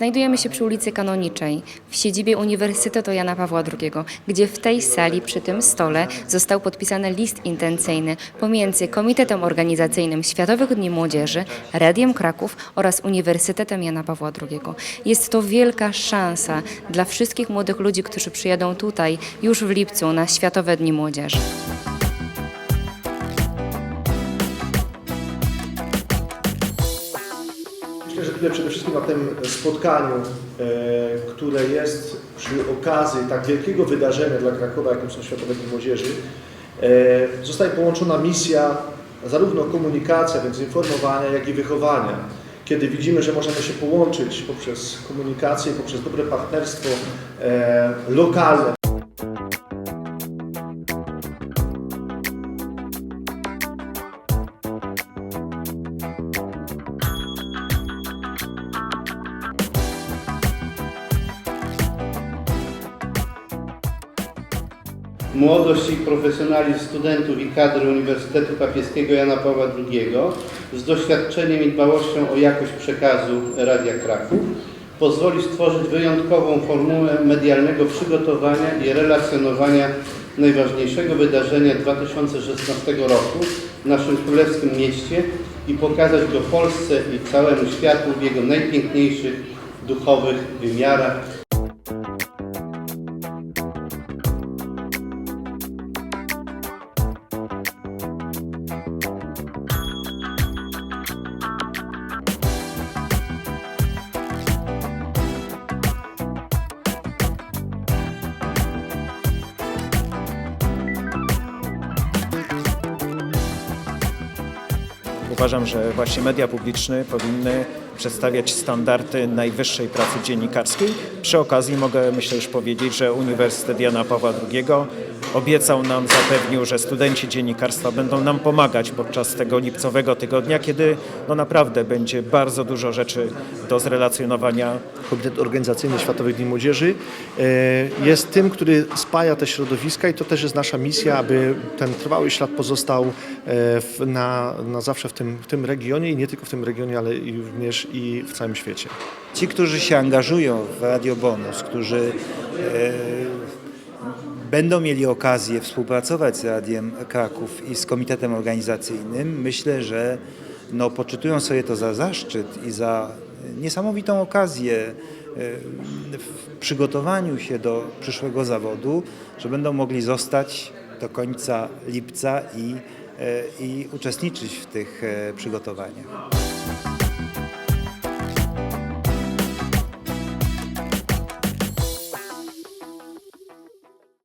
Znajdujemy się przy ulicy Kanoniczej, w siedzibie Uniwersytetu Jana Pawła II, gdzie w tej sali, przy tym stole, został podpisany list intencyjny pomiędzy Komitetem Organizacyjnym Światowych Dni Młodzieży, Radiem Kraków oraz Uniwersytetem Jana Pawła II. Jest to wielka szansa dla wszystkich młodych ludzi, którzy przyjadą tutaj już w lipcu na Światowe Dni Młodzieży. Tutaj przede wszystkim na tym spotkaniu, e, które jest przy okazji tak wielkiego wydarzenia dla Krakowa, jakim są Światowe Dni Młodzieży, e, zostaje połączona misja zarówno komunikacja, więc informowania, jak i wychowania. Kiedy widzimy, że możemy się połączyć poprzez komunikację, poprzez dobre partnerstwo e, lokalne, Młodość i profesjonalizm studentów i kadry Uniwersytetu Papieskiego Jana Pawła II z doświadczeniem i dbałością o jakość przekazu Radia Kraków pozwoli stworzyć wyjątkową formułę medialnego przygotowania i relacjonowania najważniejszego wydarzenia 2016 roku w naszym królewskim mieście i pokazać go Polsce i całemu światu w jego najpiękniejszych duchowych wymiarach. Uważam, że właśnie media publiczne powinny przedstawiać standardy najwyższej pracy dziennikarskiej. Przy okazji mogę myślę już powiedzieć, że Uniwersytet Jana Pawła II obiecał nam, zapewnił, że studenci dziennikarstwa będą nam pomagać podczas tego lipcowego tygodnia, kiedy no naprawdę będzie bardzo dużo rzeczy do zrelacjonowania Komitet Organizacyjny Światowych Dni Młodzieży e, jest tym, który spaja te środowiska i to też jest nasza misja, aby ten trwały ślad pozostał e, w, na, na zawsze w tym, w tym regionie i nie tylko w tym regionie, ale i również i w całym świecie. Ci, którzy się angażują w Radio Bonus, którzy e, będą mieli okazję współpracować z Radiem Kraków i z Komitetem Organizacyjnym, myślę, że no, poczytują sobie to za zaszczyt i za niesamowitą okazję e, w przygotowaniu się do przyszłego zawodu, że będą mogli zostać do końca lipca i, e, i uczestniczyć w tych e, przygotowaniach.